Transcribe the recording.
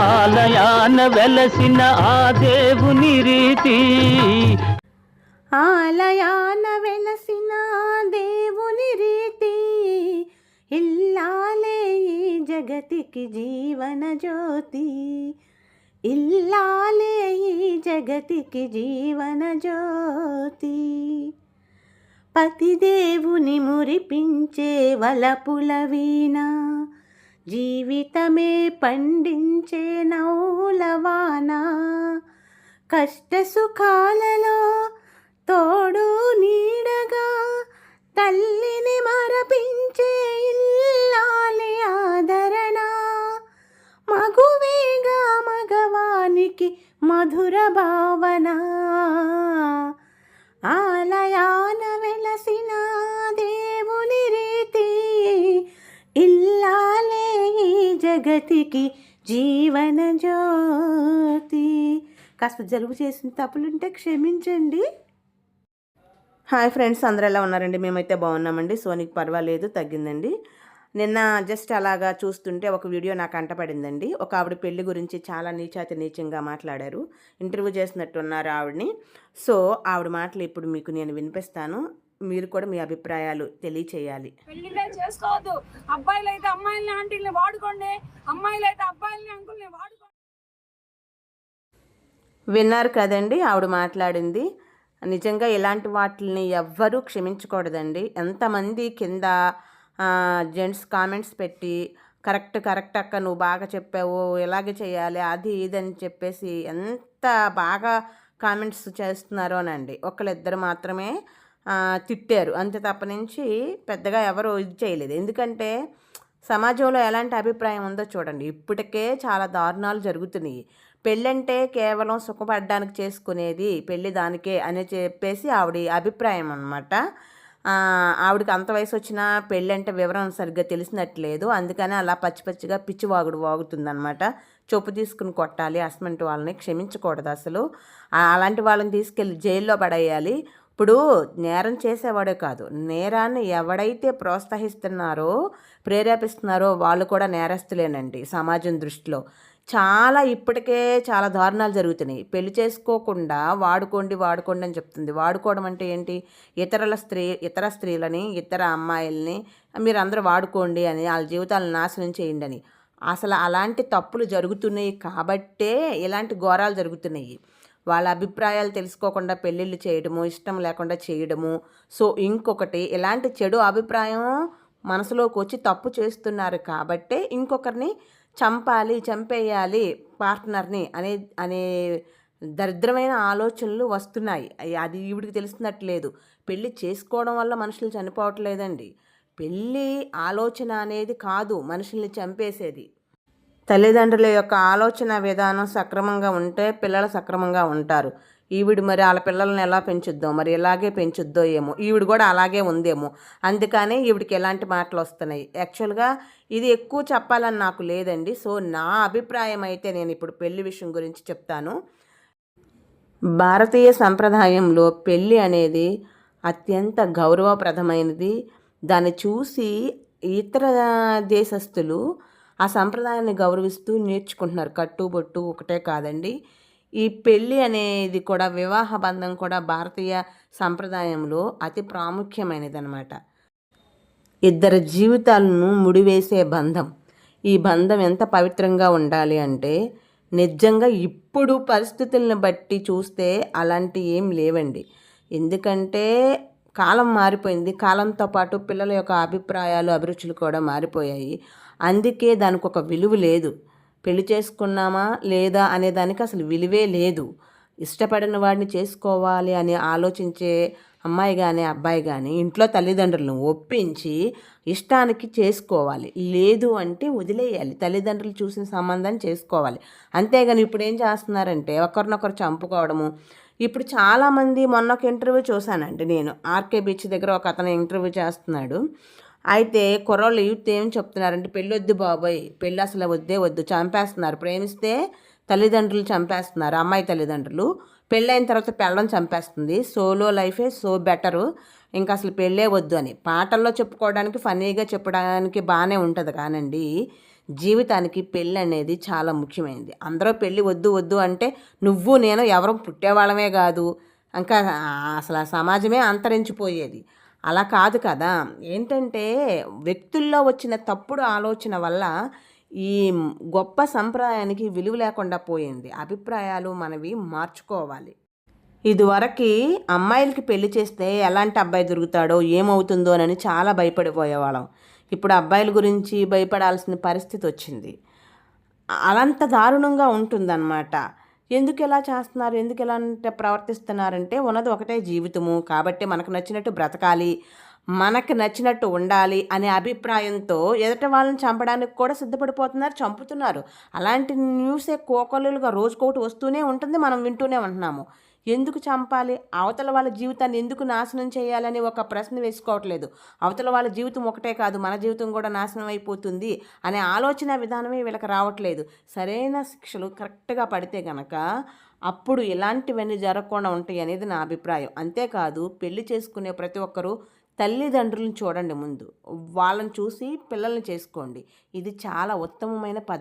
ఆలయాన వెలసిన ఆ దేవుని రీతి. ఆలయాన వెలసిన దేవుని రీతి. ఇల్లాలే ఈ జగతికి జీవన జ్యోతి. ఇల్లాలే ఈ జగతికి జీవన జ్యోతి. పతిదేవుని మురిపించే వలపుల వీణ. జీవితమే పండించే నౌలవాన కష్ట సుఖాలలో తోడు నీడగా తల్లిని మరపించే ఇల్లాలి ఆదరణ. మగువేగా మగవానికి మధుర భావన ఆలయాన వెలసిన జగతికి జీవన జ్యోతి. కాస్త జలుబు చేసిన తప్పులుంటే క్షమించండి. హాయ్ ఫ్రెండ్స్ అందరు ఎలా ఉన్నారండి? మేమైతే బాగున్నామండి. సోనికి పర్వాలేదు తగ్గిందండి. నిన్న జస్ట్ అలాగా చూస్తుంటే ఒక వీడియో నాకు అంటపడిందండి. ఒక ఆవిడ పెళ్ళి గురించి చాలా నీచాతి నీచంగా మాట్లాడారు. ఇంటర్వ్యూ చేసినట్టున్నారు ఆవిడని. సో ఆవిడ మాటలు ఇప్పుడు మీకు నేను వినిపిస్తాను. మీరు కూడా మీ అభిప్రాయాలు తెలియచేయాలి. పెళ్ళిళ్ళే చేసుకోవద్దు. అబ్బాయిలు అయితే అమ్మాయిల్ని ఆంటీల్ని వాడుకోండి. అమ్మాయిలు అయితే అబ్బాయిల్ని అంకుల్ని వాడుకోండి. విన్నారు కదండి ఆవిడ మాట్లాడింది. నిజంగా ఇలాంటి వాటిని ఎవ్వరూ క్షమించకూడదండి. ఎంతమంది కింద జెంట్స్ కామెంట్స్ పెట్టి కరెక్ట్ కరెక్ట్ అక్క నువ్వు బాగా చెప్పావు ఇలాగే చేయాలి అది ఇది అని చెప్పేసి ఎంత బాగా కామెంట్స్ చేస్తున్నారోనండి. ఒకళ్ళిద్దరు మాత్రమే తిట్టారు. అంతే తప్ప నుంచి పెద్దగా ఎవరు ఇది చేయలేదు. ఎందుకంటే సమాజంలో ఎలాంటి అభిప్రాయం ఉందో చూడండి. ఇప్పటికే చాలా దారుణాలు జరుగుతున్నాయి. పెళ్ళంటే కేవలం సుఖపడడానికి చేసుకునేది పెళ్ళి దానికే అని చెప్పేసి ఆవిడ అభిప్రాయం అనమాట ఆవిడకి అంత వయసు వచ్చినా పెళ్ళంటే వివరం సరిగ్గా తెలిసినట్లేదు. అందుకని అలా పచ్చి పచ్చిగా పిచ్చి వాగుడు వాగుతుందనమాట చొప్పు తీసుకుని కొట్టాలి. హస్బెండ్ వాళ్ళని క్షమించకూడదు అసలు. అలాంటి వాళ్ళని తీసుకెళ్ళి జైల్లో పడేయాలి. ఇప్పుడు నేరం చేసేవాడే కాదు. నేరాన్ని ఎవడైతే ప్రోత్సహిస్తున్నారో ప్రేరేపిస్తున్నారో వాళ్ళు కూడా నేరస్తులేనండి సమాజం దృష్టిలో. చాలా ఇప్పటికే చాలా దారుణాలు జరుగుతున్నాయి. పెళ్ళి చేసుకోకుండా వాడుకోండి వాడుకోండి అని చెప్తుంది. వాడుకోవడం అంటే ఏంటి? ఇతరుల స్త్రీ ఇతర స్త్రీలని ఇతర అమ్మాయిల్ని మీరు అందరూ వాడుకోండి అని వాళ్ళ జీవితాలను నాశనం చేయండి అని. అసలు అలాంటి తప్పులు జరుగుతున్నాయి కాబట్టే ఇలాంటి ఘోరాలు జరుగుతున్నాయి. వాళ్ళ అభిప్రాయాలు తెలుసుకోకుండా పెళ్ళిళ్ళు చేయడము ఇష్టం లేకుండా చేయడము. సో ఇంకొకటి ఇలాంటి చెడు అభిప్రాయం మనసులోకి వచ్చి తప్పు చేస్తున్నారు కాబట్టే ఇంకొకరిని చంపాలి చంపేయాలి పార్ట్నర్ని అనే అనే దరిద్రమైన ఆలోచనలు వస్తున్నాయి. అది ఈవిడికి తెలుస్తున్నట్లేదు పెళ్ళి చేసుకోవడం వల్ల మనుషులు చనిపోవట్లేదండి. పెళ్ళి ఆలోచన అనేది కాదు మనుషుల్ని చంపేసేది. తల్లిదండ్రుల యొక్క ఆలోచన విధానం సక్రమంగా ఉంటే పిల్లలు సక్రమంగా ఉంటారు. ఈవిడ మరి వాళ్ళ పిల్లల్ని ఎలా పెంచుద్దో మరి ఇలాగే పెంచుద్దో ఏమో. ఈవిడ కూడా అలాగే ఉందేమో. అందుకనే ఈవిడికి ఎలాంటి మాటలు వస్తున్నాయి. యాక్చువల్గా ఇది ఎక్కువ చెప్పాలని నాకు లేదండి. సో నా అభిప్రాయం అయితే నేను ఇప్పుడు పెళ్ళి విషయం గురించి చెప్తాను. భారతీయ సంప్రదాయంలో పెళ్ళి అనేది అత్యంత గౌరవప్రదమైనది. దాన్ని చూసి ఇతర దేశస్థులు ఆ సంప్రదాయాన్ని గౌరవిస్తూ నేర్చుకుంటున్నారు. కట్టుబొట్టు ఒకటే కాదండి. ఈ పెళ్ళి అనేది కూడా వివాహ బంధం కూడా భారతీయ సంప్రదాయంలో అతి ప్రాముఖ్యమైనది అనమాట ఇద్దరు జీవితాలను ముడివేసే బంధం. ఈ బంధం ఎంత పవిత్రంగా ఉండాలి అంటే నిజంగా ఇప్పుడు పరిస్థితులను బట్టి చూస్తే అలాంటి ఏం లేవండి. ఎందుకంటే కాలం మారిపోయింది. కాలంతో పాటు పిల్లల యొక్క అభిప్రాయాలు అభిరుచులు కూడా మారిపోయాయి. అందుకే దానికి ఒక విలువ లేదు. పెళ్ళి చేసుకున్నామా లేదా అనే దానికి అసలు విలువే లేదు. ఇష్టపడిన వాడిని చేసుకోవాలి అని ఆలోచించే అమ్మాయి కానీ అబ్బాయి కానీ ఇంట్లో తల్లిదండ్రులను ఒప్పించి ఇష్టానికి చేసుకోవాలి. లేదు అంటే వదిలేయాలి. తల్లిదండ్రులు చూసిన సంబంధాన్ని చేసుకోవాలి. అంతేగాని ఇప్పుడు ఏం చేస్తున్నారంటే ఒకరినొకరు చంపుకోవడము. ఇప్పుడు చాలామంది మొన్న ఒక ఇంటర్వ్యూ చూశానండి నేను. ఆర్కే బీచ్ దగ్గర ఒక అతను ఇంటర్వ్యూ చేస్తున్నాడు. అయితే కుర్రోళ్ళు యూత్ ఏం చెప్తున్నారంటే పెళ్ళి వద్దు బాబోయ్ పెళ్ళి అసలు వద్దే వద్దు చంపేస్తున్నారు. ప్రేమిస్తే తల్లిదండ్రులు చంపేస్తున్నారు అమ్మాయి తల్లిదండ్రులు. పెళ్ళైన తర్వాత పెళ్ళం చంపేస్తుంది. సోలో లైఫే సో బెటరు. ఇంకా అసలు పెళ్ళే వద్దు అని. పాటల్లో చెప్పుకోవడానికి ఫన్నీగా చెప్పడానికి బాగానే ఉంటుంది కానండి జీవితానికి పెళ్ళి అనేది చాలా ముఖ్యమైనది. అందరూ పెళ్ళి వద్దు వద్దు అంటే నువ్వు నేను ఎవరు పుట్టేవాళ్ళమే కాదు. ఇంకా అసలు ఆ సమాజమే అంతరించిపోయేది. అలా కాదు కదా. ఏంటంటే వ్యక్తుల్లో వచ్చిన తప్పుడు ఆలోచన వల్ల ఈ గొప్ప సంప్రదాయానికి విలువ లేకుండా పోయింది. అభిప్రాయాలు మనవి మార్చుకోవాలి. ఇదివరకు అమ్మాయిలకి పెళ్ళి చేస్తే ఎలాంటి అబ్బాయి దొరుకుతాడో ఏమవుతుందో అని చాలా భయపడిపోయేవాళ్ళం. ఇప్పుడు అబ్బాయిల గురించి భయపడాల్సిన పరిస్థితి వచ్చింది. అలంత దారుణంగా ఉంటుందన్నమాట. ఎందుకు ఇలా చేస్తున్నారు? ఎందుకు ఇలా అంటే ప్రవర్తిస్తున్నారంటే ఉన్నది ఒకటే జీవితము. కాబట్టి మనకు నచ్చినట్టు బ్రతకాలి మనకు నచ్చినట్టు ఉండాలి అనే అభిప్రాయంతో ఎదుటి వాళ్ళని చంపడానికి కూడా సిద్ధపడిపోతున్నారు చంపుతున్నారు. అలాంటి న్యూసే కోకొల్లుగా రోజుకోటి వస్తూనే ఉంటుంది. మనం వింటూనే ఉంటున్నాము. ఎందుకు చంపాలి? అవతల వాళ్ళ జీవితాన్ని ఎందుకు నాశనం చేయాలని ఒక ప్రశ్న వేసుకోవట్లేదు. అవతల వాళ్ళ జీవితం ఒకటే కాదు మన జీవితం కూడా నాశనం అయిపోతుంది అనే ఆలోచన విధానమే వీళ్ళకి రావట్లేదు. సరైన శిక్షలు కరెక్ట్గా పడితే గనక అప్పుడు ఇలాంటివన్నీ జరగకుండా ఉంటాయి అనేది నా అభిప్రాయం. అంతేకాదు పెళ్ళి చేసుకునే ప్రతి ఒక్కరూ తల్లిదండ్రులను చూడండి ముందు. వాళ్ళని చూసి పిల్లల్ని చేసుకోండి. ఇది చాలా ఉత్తమమైన పద్ధతి.